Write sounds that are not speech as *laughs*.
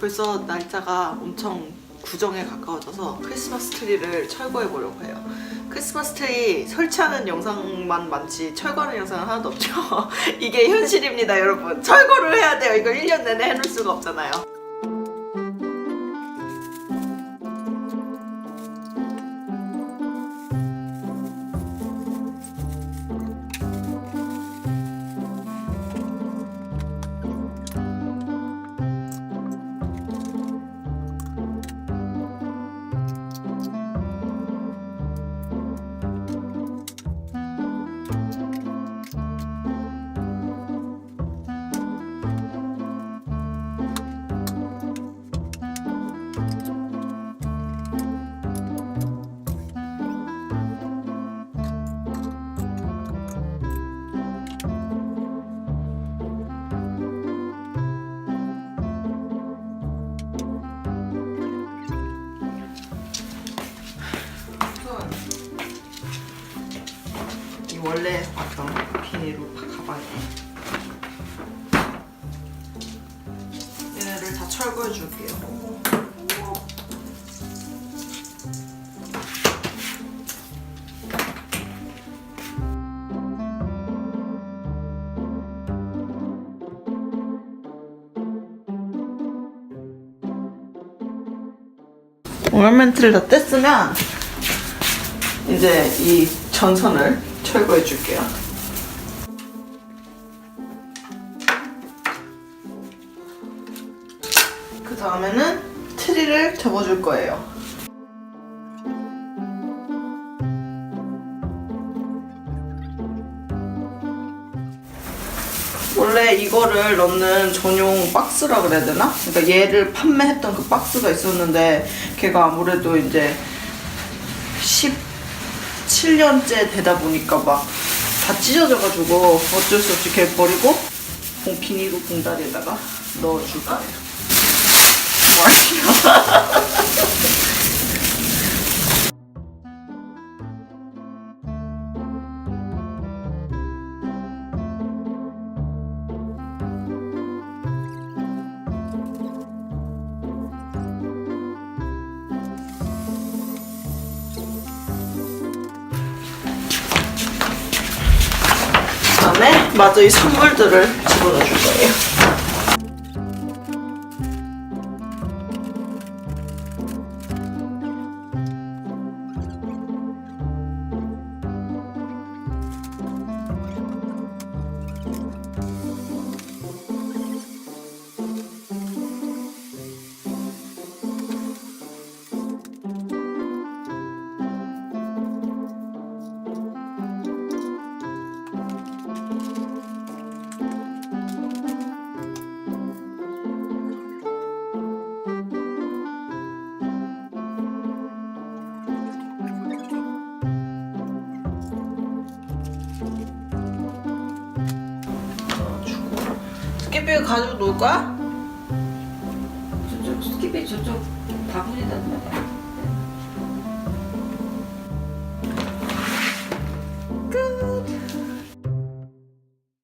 벌써 날짜가 엄청 구정에 가까워져서 크리스마스 트리를 철거해 보려고 해요. 크리스마스 트리 설치하는 영상만 많지 철거하는 영상은 하나도 없죠. *laughs* 이게 현실입니다, 여러분. 철거를 해야 돼요. 이거 1년 내내 해놓을 수가 없잖아요. 원래 봤던 비닐로 다 가방에 얘네를 다 철거해 줄게요. 오일멘트를 다 뗐으면 이제 이 전선을 철거해 줄게요. 그 다음에는 트리를 접어줄 거예요. 원래 이거를 넣는 전용 박스라 그래야 되나? 그러니까 얘를 판매했던 그 박스가 있었는데 걔가 아무래도 이제 17년째 되다 보니까 막 다 찢어져가지고 어쩔 수 없이 걔 버리고 봉 비닐로 봉다리에다가 넣어줄 거예요. 뭐하 마저 이 선물들을 집어넣어 줄 거예요. 스키비 가지고 놀 거야? 저쪽 스킵이 저쪽 바구니다.